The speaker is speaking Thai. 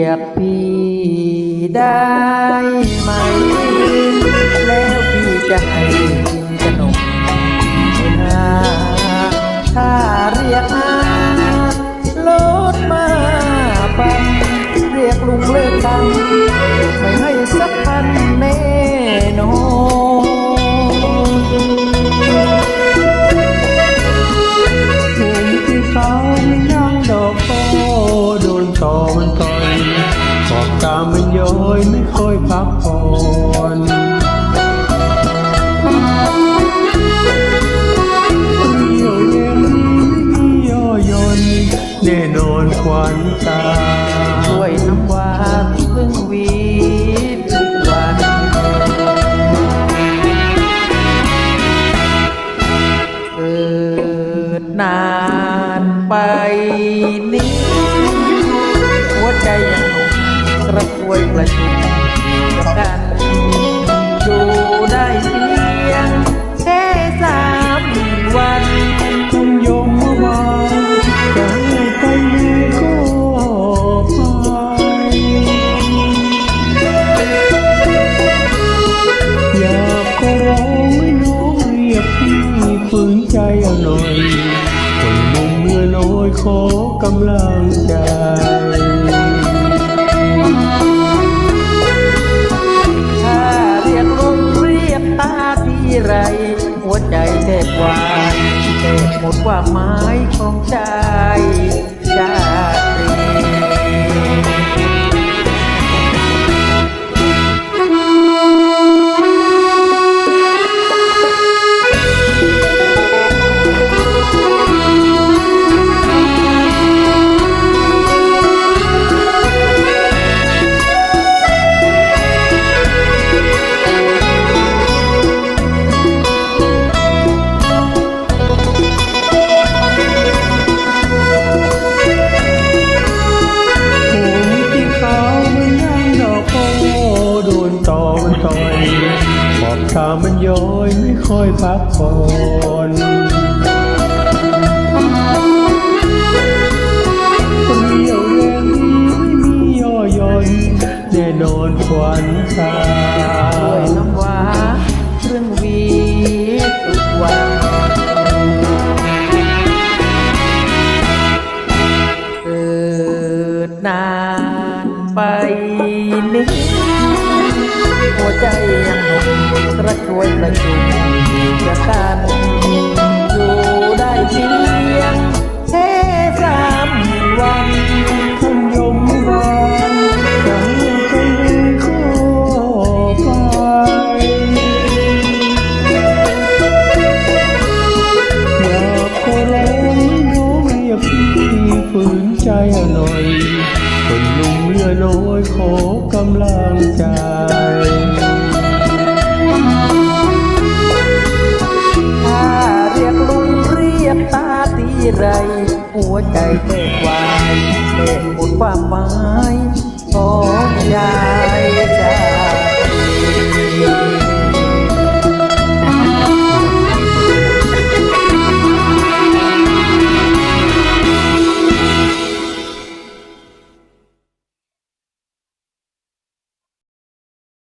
ยกพี่ได้ไหม แล้วพี่จะให้กินขนมนาถ้าเรียกอาลดมาปันเรียกลุงเลิกกันไม่ให้สักพันแน่นอน มันย้อยไม่ค่อยพักผ่อนเที่ยวเย็นมีย่อยนแน่นอนควันตาด้วยน้ำวาพึ่งวีทุกวันเกิดนานไปนี้ หัวใจยัง กระควยประชุมกันอยู่ได้เพียงแค่สามวันจงยมเมื่อวานจะให้ไปเลยก็ไปอยากขอร้องให้น้องเรียกพี่ฝืนใจเอาหน่อยคนหนุ่มเมื่อน้อยขอกำลังใจ หมดควายของใจช ค่อยพักผ่อนคนเดียวแรงนี้ไม่มีย่อหย่อนแน่นอนขวัญตาด้วยน้ำหวานเครื่องวีทุกวันเกิดนานไปนิดหัวใจยังหนุ่มกระชวยประชุม จะกันอยู่ได้เพียงแค่สามวันคุณยมวานยังเป็นคู่ไปอยากขอร้องรู้เรียกพี่ฝืนใจหน่อยคนหนุ่มเรือน้อยขอกำลังใจ ทีไร หัวใจแต้วายเต้นหมดความหมายของยาย